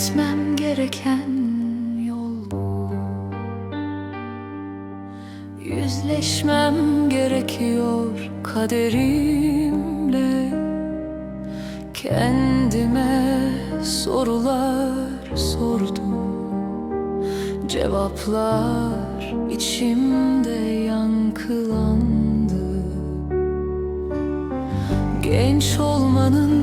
gitmem gereken yol bu. Yüzleşmem gerekiyor kaderimle. Kendime sorular sordum. Cevaplar içimde yankılandı. Genç olmanın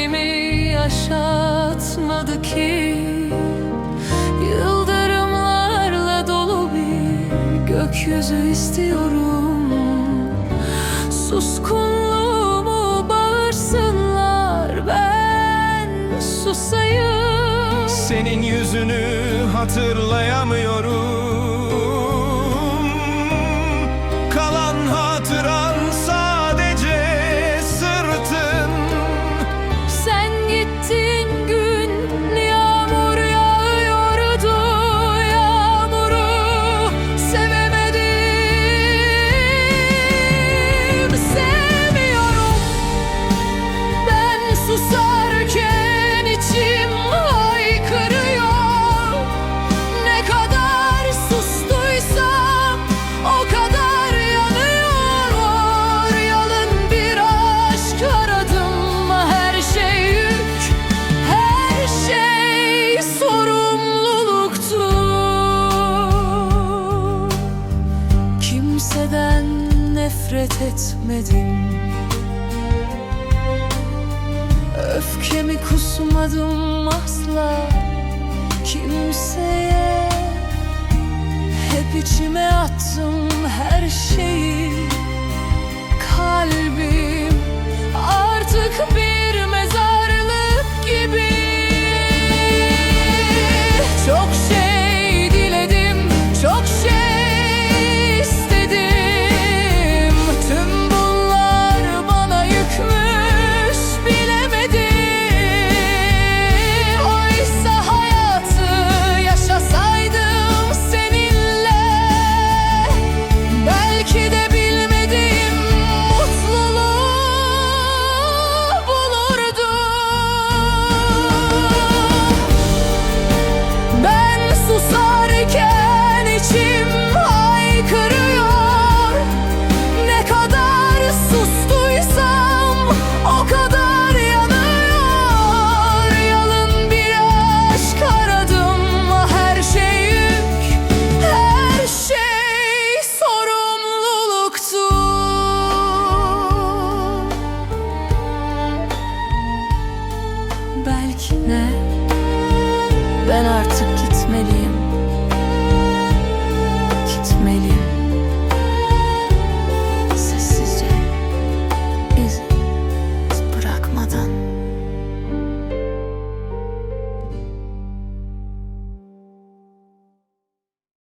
gençliğimi yaşatmadı ki. Yıldırımlarla dolu bir gökyüzü istiyorum. Suskunluğumu bağırsınlar ben susayım. Senin yüzünü hatırlayamıyorum nefret etmedim. Öfkemi kusmadım asla kimseye. Hep içime attım her şeyi ne? Ben artık gitmeliyim